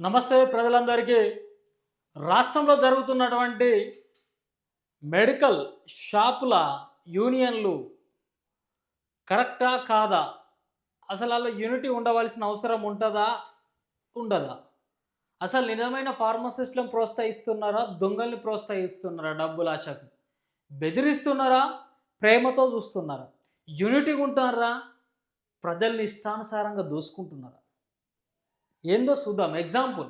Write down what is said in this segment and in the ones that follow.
నమస్తే ప్రజలందరికీ. రాష్ట్రంలో జరుగుతున్నటువంటి మెడికల్ షాపుల యూనియన్లు కరెక్టా కాదా? అసలు అలా యూనిటీ ఉండవలసిన అవసరం ఉంటుందా? ఉండదా? అసలు నిజమైన ఫార్మసిస్ట్లను ప్రోత్సహిస్తున్నారా? దొంగల్ని ప్రోత్సహిస్తున్నారా? డబ్బుల ఆశకు. బెదిరిస్తున్నారా? ప్రేమతో చూస్తున్నారా? యూనిటీ ఉంటున్నారా ప్రజల్ని ఇష్టానుసారంగా దోసుకుంటున్నారా? ఏందో చూద్దాం. ఎగ్జాంపుల్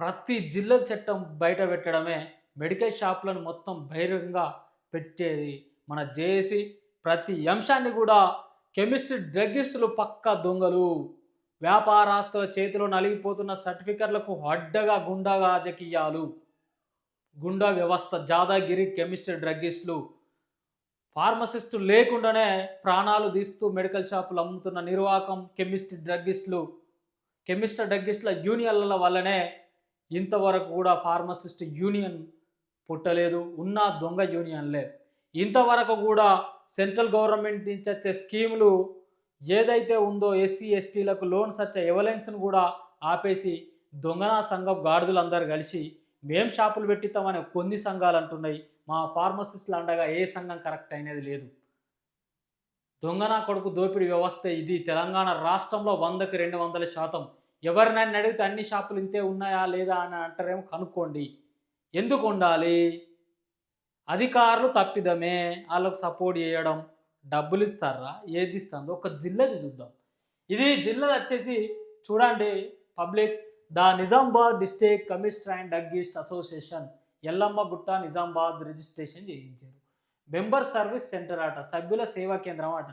ప్రతి జిల్లా చట్టం బయట పెట్టడమే మెడికల్ షాప్లను మొత్తం బహిరంగంగా పెట్టేది మన జేఏసి. ప్రతి అంశాన్ని కూడా కెమిస్ట్రీ డ్రగ్గిస్టులు పక్క దొంగలు. వ్యాపారస్తుల చేతిలో నలిగిపోతున్న సర్టిఫికెట్లకు అడ్డగా గుండా రాజకీయాలు. గుండా వ్యవస్థ జాదాగిరి కెమిస్ట్రీ డ్రగ్గిస్టులు. ఫార్మసిస్టు లేకుండానే ప్రాణాలు తీస్తూ మెడికల్ షాపులు అమ్ముతున్న నిర్వాహకం కెమిస్ట్రీ డ్రగ్గిస్టులు. కెమిస్ట్ డగ్గిస్ట్ల యూనియన్ల వల్లనే ఇంతవరకు కూడా ఫార్మసిస్ట్ యూనియన్ పుట్టలేదు ఉన్న దొంగ యూనియన్లే. ఇంతవరకు కూడా సెంట్రల్ గవర్నమెంట్ నుంచి వచ్చే స్కీములు ఏదైతే ఉందో ఎస్సీ ఎస్టీలకు లోన్స్ వచ్చే ఎవలెన్స్ను కూడా ఆపేసి దొంగనా సంఘం గాడిదలందరూ కలిసి మేం షాపులు పెట్టిస్తామని కొన్ని సంఘాలు అంటున్నాయి. మా ఫార్మసిస్టులు అండగా ఏ సంఘం కరెక్ట్ అయినది లేదు. దొంగనా కొడుకు దోపిడీ వ్యవస్థ ఇది. తెలంగాణ రాష్ట్రంలో వందకి రెండు వందల శాతం. ఎవరినైనా అడిగితే అన్ని షాపులు ఇంతే ఉన్నాయా లేదా అని అంటారేమో కనుక్కోండి. ఎందుకు ఉండాలి? అధికారులు తప్పిదమే. వాళ్ళకు సపోర్ట్ చేయడం. డబ్బులు ఇస్తారా? ఏది ఇస్తాను ఒక జిల్లాది చూద్దాం. ఇది జిల్లా వచ్చేసి చూడండి public the Nizamabad district chemist and druggist association Yellamma Gutta Nizamabad registration చేయించారు. మెంబర్ సర్వీస్ సెంటర్ అట సభ్యుల సేవా కేంద్రం అట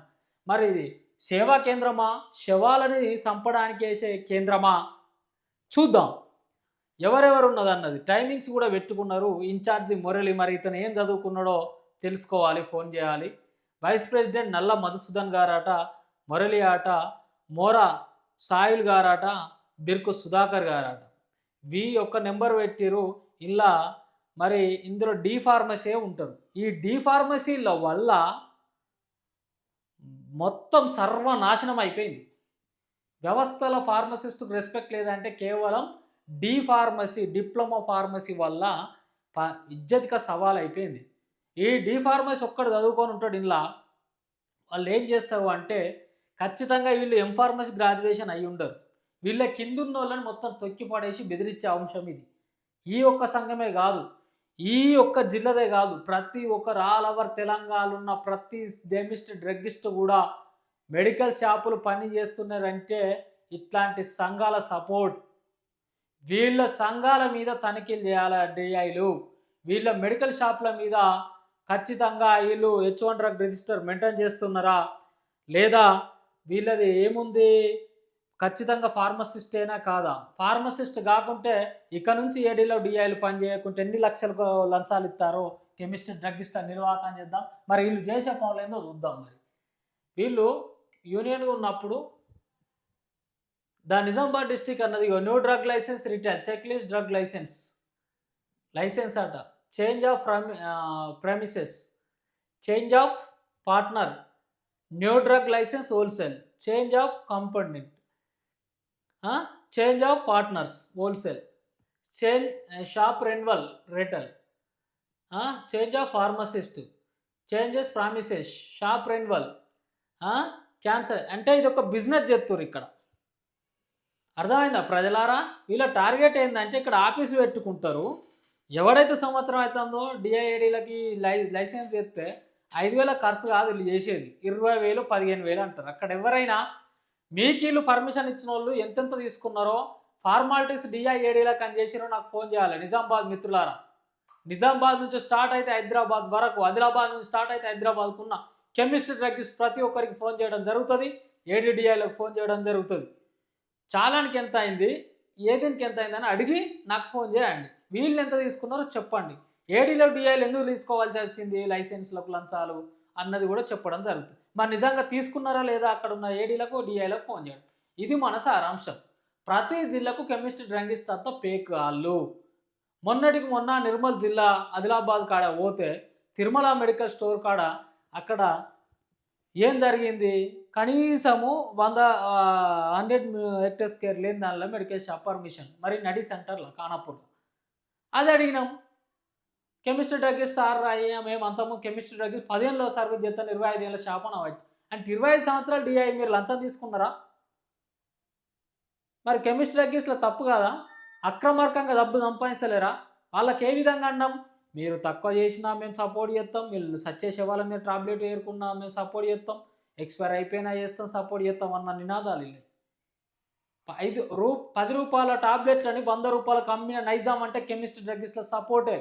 మరి ఇది సేవా కేంద్రమా? శవాలని చంపడానికి వేసే కేంద్రమా? చూద్దాం. ఎవరెవరు ఉన్నదన్నది. టైమింగ్స్ కూడా పెట్టుకున్నారు. ఇన్ఛార్జి మురళి మరి ఇతను ఏం చదువుకున్నాడో తెలుసుకోవాలి ఫోన్ చేయాలి. వైస్ ప్రెసిడెంట్ నల్ల మధుసూదన్ గారట మురళి ఆట మోరా సాయిల్ గారట బిర్కు సుధాకర్ గారట. వి ఒక్క నెంబర్ పెట్టిరు ఇలా మరి ఇందులో డి ఫార్మసీ ఉంటారు ఈ డి ఫార్మసీల వల్ల మొత్తం సర్వనాశనం అయిపోయింది. వ్యవస్థల ఫార్మసిస్ట్కు రెస్పెక్ట్ లేదంటే కేవలం డి ఫార్మసీ డిప్లొమా ఫార్మసీ వల్ల ప సవాల్ అయిపోయింది. ఈ డి ఫార్మసీ ఒక్కడు చదువుకొని ఉంటాడు ఇలా వాళ్ళు ఏం చేస్తారు అంటే ఖచ్చితంగా వీళ్ళు ఎం ఫార్మసీ గ్రాడ్యుయేషన్ అయి ఉండరు. వీళ్ళ కిందున్న వాళ్ళని మొత్తం తొక్కి పడేసి బెదిరించే అంశం ఇది. ఈ ఒక్క సంఘమే కాదు. ఈ ఒక్క జిల్లాదే కాదు ప్రతి ఒక్కరు ఆల్ ఓవర్ తెలంగాణలో ఉన్న ప్రతి డెమిస్ట్ డ్రగ్గిస్ట్ కూడా మెడికల్ షాపులు పని చేస్తున్నారంటే ఇట్లాంటి సంఘాల సపోర్ట్. వీళ్ళ సంఘాల మీద తనిఖీలు చేయాలి డిఐలు వీళ్ళ మెడికల్ షాపుల మీద ఖచ్చితంగా వీళ్ళు H one drug register maintain చేస్తున్నారా? లేదా వీళ్ళది ఏముంది? ఖచ్చితంగా ఫార్మసిస్ట్ అయినా కాదా? ఫార్మసిస్ట్ కాకుంటే ఇక నుంచి ఏడీలో డిఐలు పనిచేయకుంటే ఎన్ని లక్షలకు లంచాలు ఇస్తారో? కెమిస్ట్రీ ఇస్తారు నిర్వాహకం చేద్దాం. మరి వీళ్ళు చేసే పనులు ఏందో చూద్దాం మరి. వీళ్ళు యూనియన్గా ఉన్నప్పుడు ద నిజామాబాద్ డిస్టిక్ అన్నది new drug licence return check list drug licence. Licence అట. Change of premises. Change of partner. New drug licence wholesale. Change of component change of partners wholesale change shop renewal retail change of pharmacist changes premises shop renewal cancel అంటే ఇది ఒక business చెప్తారు ఇక్కడ. అర్థమైందా ప్రజలారా? వీళ్ళ target ఏంటంటే ఇక్కడ ఆఫీస్ పెట్టుకుంటారు. ఎవడైతే సంవత్సరం అవుతుందో డిఐఏడీలకి లై లైసెన్స్ చేస్తే ఐదు వేల ఖర్చు కాదు వీళ్ళు చేసేది. ఇరవై వేలు పదిహేను వేలు అంటారు. అక్కడ ఎవరైనా మీకు వీళ్ళు పర్మిషన్ ఇచ్చిన వాళ్ళు ఎంతెంత తీసుకున్నారో ఫార్మాలిటీస్ డిఐఏడీలకు అని నాకు ఫోన్ చేయాలి. నిజామాబాద్ మిత్రులారా. నిజామాబాద్ నుంచి స్టార్ట్ అయితే హైదరాబాద్ వరకు ఆదిలాబాద్ నుంచి స్టార్ట్ అయితే హైదరాబాద్కు ఉన్న కెమిస్ట్రీ డ్రగ్స్ ప్రతి ఒక్కరికి ఫోన్ చేయడం జరుగుతుంది. ఏడీడీఐలకు ఫోన్ చేయడం జరుగుతుంది. చాలానికి ఎంత అయింది? ఏదీనికి ఎంత అయిందని అడిగి నాకు ఫోన్ చేయండి. వీళ్ళు ఎంత తీసుకున్నారో చెప్పండి. ఏడీలో డిఐలు ఎందుకు తీసుకోవాల్సి వచ్చింది? లైసెన్స్లకు లంచాలు అన్నది కూడా చెప్పడం జరుగుతుంది. మరి నిజంగా తీసుకున్నారా లేదా? అక్కడ ఉన్న ఏడీలకు డిఐలకు ఫోన్ చేయడం. ఇది మన సారాంశం. ప్రతి జిల్లాకు కెమిస్ట్రీ డ్రంగిస్ట్ అంతా పేక్ వాళ్ళు మొన్నటికి మొన్న నిర్మల్ జిల్లా ఆదిలాబాద్ కాడ పోతే తిరుమల మెడికల్ స్టోర్ కాడ అక్కడ ఏం జరిగింది? కనీసము వంద హండ్రెడ్ హెక్టర్స్ కేర్ లేని దానిలో మెడికల్ షాప్ పర్మిషన్. మరి నడి సెంటర్లో ఖానాపూర్లో అది అడిగినాం. కెమిస్ట్రీ డ్రగ్గిస్ట్ సార్ అయ్యా మేము అంతము కెమిస్ట్రీ డ్రగ్గిస్ట్ పదిహేనులో సర్వీస్ చేస్తాను ఇరవై ఐదు ఏళ్ళ శాపన అని అంటే ఇరవై ఐదు సంవత్సరాలు డిఐ మీరు లంచం తీసుకున్నారా? మరి కెమిస్ట్రీ డ్రగ్గిస్ట్లో తప్పు కాదా? అక్రమార్కంగా డబ్బు సంపాదిస్తలేరా? వాళ్ళకి ఏ విధంగా అన్నాం మీరు తక్కువ చేసినా మేము సపోర్ట్ చేస్తాం. మీరు సచ్చేసే వాళ్ళ మీరు టాబ్లెట్ వేరుకున్నా మేము సపోర్ట్ చేస్తాం. ఎక్స్పైర్ అయిపోయినా చేస్తాం సపోర్ట్ చేస్తాం అన్న నినాదాలు ఇల్లు. ఐదు రూ పది రూపాయల టాబ్లెట్లని వంద రూపాయలకు అమ్మిన నైజాం అంటే కెమిస్ట్రీ డ్రగ్గిస్ట్ల సపోర్టే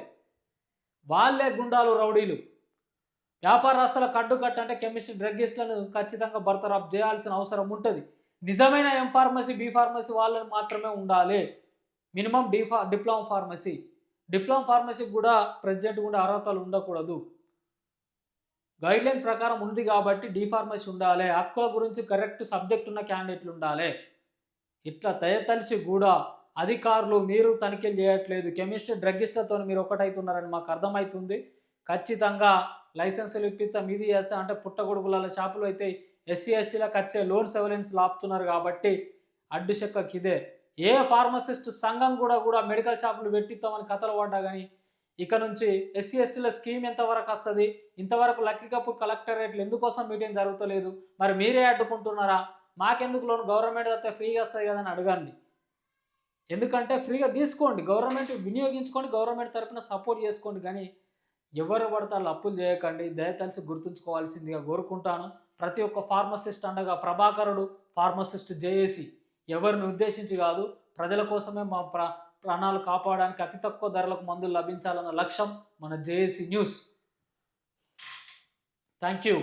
వాళ్ళే గుండాలు రౌడీలు. వ్యాపారస్తుల కడ్డు అంటే కెమిస్ట్రీ డ్రగ్గిస్ట్లను ఖచ్చితంగా బర్తరాప్ చేయాల్సిన అవసరం ఉంటుంది. నిజమైన ఎం ఫార్మసీ బి ఫార్మసీ వాళ్ళని మాత్రమే ఉండాలి. మినిమం డిఫా డిప్లొమా ఫార్మసీ డిప్లొమా ఫార్మసీకి కూడా ప్రెసిడెంట్ కూడా అర్హతలు ఉండకూడదు. గైడ్లైన్ ప్రకారం ఉంది కాబట్టి డి ఫార్మసీ ఉండాలి. హక్కుల గురించి కరెక్ట్ సబ్జెక్ట్ ఉన్న క్యాండిడేట్లు ఉండాలి. ఇట్లా తయతలిసి కూడా అధికారులు మీరు తనిఖీలు చేయట్లేదు. కెమిస్ట్రీ డ్రగ్గిస్ట్లతో మీరు ఒకటవుతున్నారని మాకు అర్థమవుతుంది ఖచ్చితంగా లైసెన్సులు ఇప్పిస్తాం మీది చేస్తాం అంటే పుట్టగొడుగుల షాపులు అయితే ఎస్సీ ఎస్టీలకు వచ్చే లోన్ సెవెలెన్స్ లాపుతున్నారు కాబట్టి అడ్డు చెక్కకి ఇదే. ఏ ఫార్మసిస్ట్ సంఘం కూడా కూడా మెడికల్ షాపులు పెట్టిస్తామని కథలు పడ్డా కానీ ఇక నుంచి ఎస్సీ ఎస్టీల స్కీమ్ ఎంతవరకు వస్తుంది? ఇంతవరకు లక్కికపూర్ కలెక్టరేట్లు ఎందుకోసం మీటింగ్ జరుగుతలేదు? మరి మీరే అడ్డుకుంటున్నారా? మాకెందుకు లోన్? గవర్నమెంట్ అయితే ఫ్రీగా వస్తుంది కదని అడగండి. ఎందుకంటే ఫ్రీగా తీసుకోండి గవర్నమెంట్ వినియోగించుకోండి గవర్నమెంట్ తరపున సపోర్ట్ చేసుకోండి. కానీ ఎవరు పడితే వాళ్ళు అప్పులు చేయకండి. దయతలిసి గుర్తుంచుకోవాల్సిందిగా కోరుకుంటాను. ప్రతి ఒక్క ఫార్మసిస్ట్ అండగా ప్రభాకరుడు ఫార్మసిస్ట్ జేఏసి. ఎవరిని ఉద్దేశించి కాదు ప్రజల కోసమే మా ప్ర ప్రాణాలు కాపాడడానికి అతి తక్కువ ధరలకు మందులు లభించాలన్న లక్ష్యం మన జేఏసీ న్యూస్. Thank you.